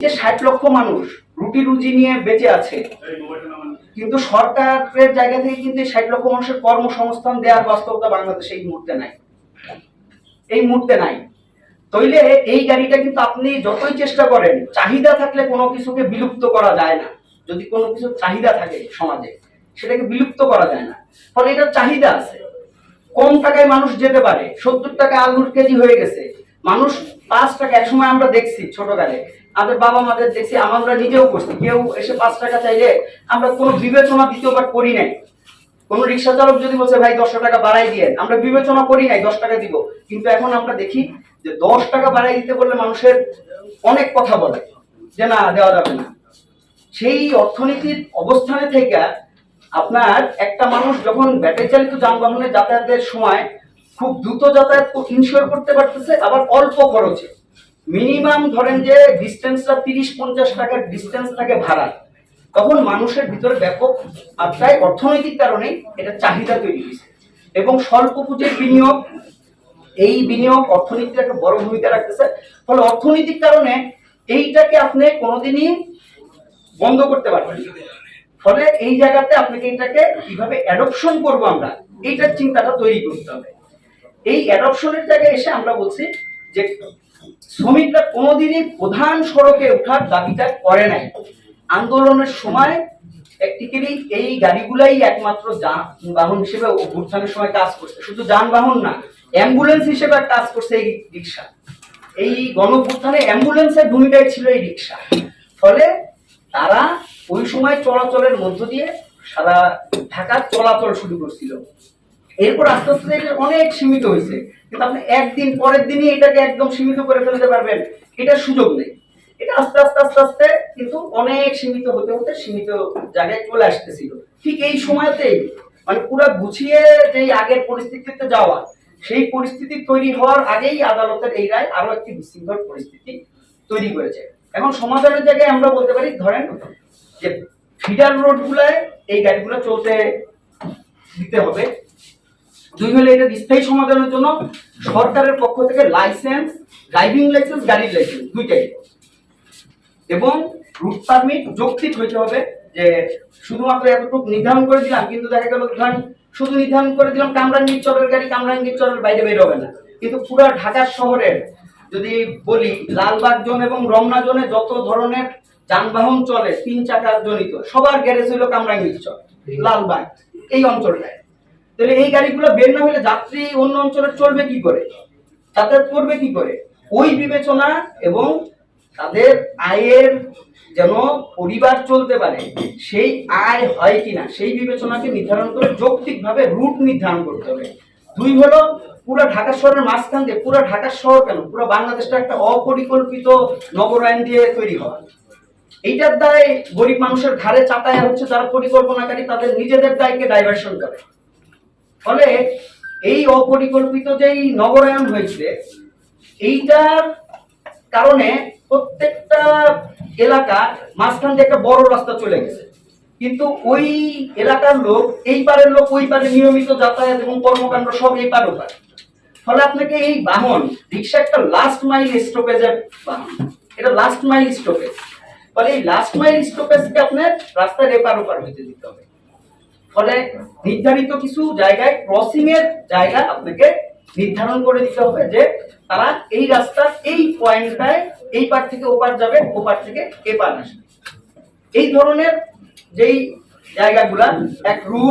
যে ষাট লক্ষ মানুষ রুটি রুজি নিয়ে বেঁচে আছে, কিন্তু সরকারের জায়গা থেকে কিন্তু ষাট লক্ষ মানুষের কর্মসংস্থান দেওয়ার বাস্তবতা বাংলাদেশে এই মুহূর্তে নাই। এই মুহূর্তে নাই। তইলে এই গাড়িটা কিন্তু আপনি যতই চেষ্টা করেন, চাহিদা থাকলে কোনো কিছুকে বিলুপ্ত করা যায় না। যদি কোনো কিছু চাহিদা থাকে সমাজে, সেটাকে বিলুপ্ত করা যায় না। ফলে এটার চাহিদা আছে। কম টাকায় মানুষ যেতে পারে, সত্তর টাকা আলুর কেজি হয়ে গেছে। মানুষ পাঁচ টাকা, একসময় আমরা দেখছি ছোটকালে আমাদের বাবা মাদের দেখছি আমরা নিজেও করছি। কেউ এসে পাঁচ টাকা চাইলে আমরা কোনো বিবেচনা দ্বিতীয়বার করি নাই। কোন রিক্সা চালক যদি বলছে, ভাই, দশ টাকা বাড়াই দিয়ে আমরা বিবেচনা করি নাই, দশ টাকা দিব। কিন্তু এখন আমরা দেখি যে দশ টাকা বাড়াই দিতে বললে মানুষের অনেক কথা বলে, যে না, দেওয়া যাবে না। সেই অর্থনীতির অবস্থানে থেকে আপনার একটা মানুষ যখন ব্যাটারি চালিত যানবাহনে যাতায়াতের সময় খুব দ্রুত যাতায়াত ইনশিওর করতে পারতেছে, আবার অল্প খরচে। মিনিমাম ধরেন যে ডিস্টেন্সটা তিরিশ, পঞ্চাশ টাকার ডিস্টেন্স থাকে ভাড়া তখন মানুষের ভিতরে ব্যাপক মাত্রায় অর্থনৈতিক কারণে এটা চাহিদা তৈরি হয়েছে। এবং স্বল্প পুঁজির বিনিয়োগ, এই বিনিয়োগ অর্থনীতির একটা বড় ভূমিকা রাখতেছে। ফলে অর্থনৈতিক কারণে এইটাকে আপনি কোনোদিনই বন্ধ করতে পারবেন ফলে এই জায়গাতে আপনাকে এটাকে কীভাবে অ্যাডপশন করব আমরা, এইটার চিন্তাটা তৈরি করতে হবে। এই অ্যাডপশনের জায়গায় এসে আমরা বলছি যে শ্রমিকরা কোনোদিনই প্রধান সড়কে ওঠার দাবিটা করে নাই। আন্দোলনের সময় প্র্যাকটিক্যালি এই গাড়িগুলাই একমাত্র যানবাহন হিসেবে অভ্যুত্থানের সময় কাজ করছে। শুধু যানবাহন না, অ্যাম্বুলেন্স হিসেবে কাজ করছে এই রিক্সা এই গণভ্যুত্থানে অ্যাম্বুলেন্সের ভূমিকায় ছিল এই রিক্সা ফলে তারা ওই সময় চলাচলের মধ্য দিয়ে সারা ঢাকা চলাচল শুরু করছিল। এরপর আস্তে আস্তে এটা অনেক সীমিত হয়েছে। কিন্তু আপনি একদিন পরের দিনই এটাকে একদম সীমিত করে ফেলতে পারবেন। এটার সুযোগ নেই। এটা আস্তে আস্তে আস্তে আস্তে কিন্তু অনেক সীমিত হতে হতে সীমিত জায়গায় চলে আসতেছিল। ঠিক এই সময়তেই মানে পুরো গুছিয়ে যেই আগের পরিস্থিতিতে যাওয়া, সেই পরিস্থিতি তৈরি হওয়ার আগেই আদালতের এই রায় আরও একটি বিশৃঙ্খল পরিস্থিতি তৈরি করেছে। এখন সমাধানের জায়গায় আমরা বলতে পারি, ধরেন যে ফিডার রোড গুলায় এই গাড়িগুলো চলতে দিতে হবে। দুই হলে এটা স্থায়ী সমাধানের জন্য সরকারের পক্ষ থেকে লাইসেন্স ড্রাইভিং লাইসেন্স গাড়ির লাইসেন্স দুইটাই। এবং রুট পারমিট যৌক্তিক হইতে হবে যে শুধুমাত্র এতটুকু নির্ধারণ করে দিলাম, কিন্তু দেখা গেল ধরেন শুধু নির্ধারণ করে দিলাম কামরাঙ্গীর চরের গাড়ি কামরাঙ্গীর চরের বাইরে বের হবে না। কিন্তু পুরো ঢাকা শহরের যদি বলি, লালবাগ জোন এবং রমনা জোনে যত ধরনের যানবাহন চলে, তিন চাকার জনিত, সবার গ্যারেজ হইল কামরাঙ্গীর চর লালবাগ, এই অঞ্চলটায়। তাহলে এই গাড়িগুলো বের না হলে যাত্রী অন্য অঞ্চলে চলবে কি করে? যাতায়াত করবে কি করে? ওই বিবেচনা এবং তাদের আয়ের যেন পরিবার চলতে পারে, সেই আয় হয় কিনা, সেই বিবেচনাকে নির্ধারণ করে যৌক্তিকভাবে রুট নির্ধারণ করতে হবে। দুই হলো, পুরো ঢাকা শহরের মাঝখান দিয়ে, পুরো ঢাকা শহর কেন? পুরো বাংলাদেশটা একটা অপরিকল্পিত নগরায়ন দিয়ে তৈরি হওয়া। এইটার দায় গরিব মানুষের ঘাড়ে চাপায়া হচ্ছে, যারা পরিকল্পনাকারী, তাদের নিজেদের দায়কে ডাইভার্সন করে। ফলে এই অপরিকল্পিত যেই নগরায়ন হয়েছে, এইটার কারণে প্রত্যেকটা এলাকা মাঝখান দিয়ে একটা বড় রাস্তা চলে গেছে। কিন্তু ওই এলাকার লোক এই পারের লোক ওই পারে নিয়মিত যাতায়াত এবং কর্মকাণ্ড সব এই পার ওপার। ফলে আপনাকে এই বাহন, রিক্সা একটা লাস্ট মাইল স্টপেজের বাহন। এটা লাস্ট মাইল স্টপেজ ফলে এই লাস্ট মাইল স্টপেজকে আপনার রাস্তার এপার ওপার হইতে দিতে হবে। ফলে নির্ধারিত কিছু জায়গায় ক্রসিং এর জায়গা আপনাকে নির্ধারণ করে দিতে হবে যে তারা এই রাস্তা এই পয়েন্টটায় এই পার থেকে ওপার যাবে ওপার থেকে এপার আসবে। এই ধরনের যেই জায়গাগুলা, এক রুট